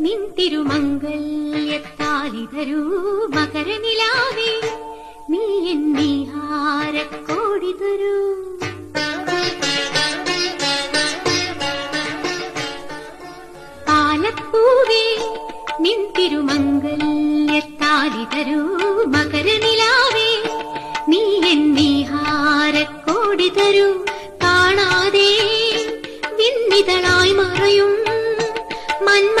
തിരുമംഗല്യത്താലിതരൂ മകരനിലാവേ നീ എന്നീഹാരക്കോടി തരൂ. പാലപ്പൂവേ നിൻ തിരുമംഗല്യത്താലിതരൂ മകരനിലാവേ നീ നീഹാരക്കോടി തരൂ. കാണാതെ വിന്നിതളായി മറയും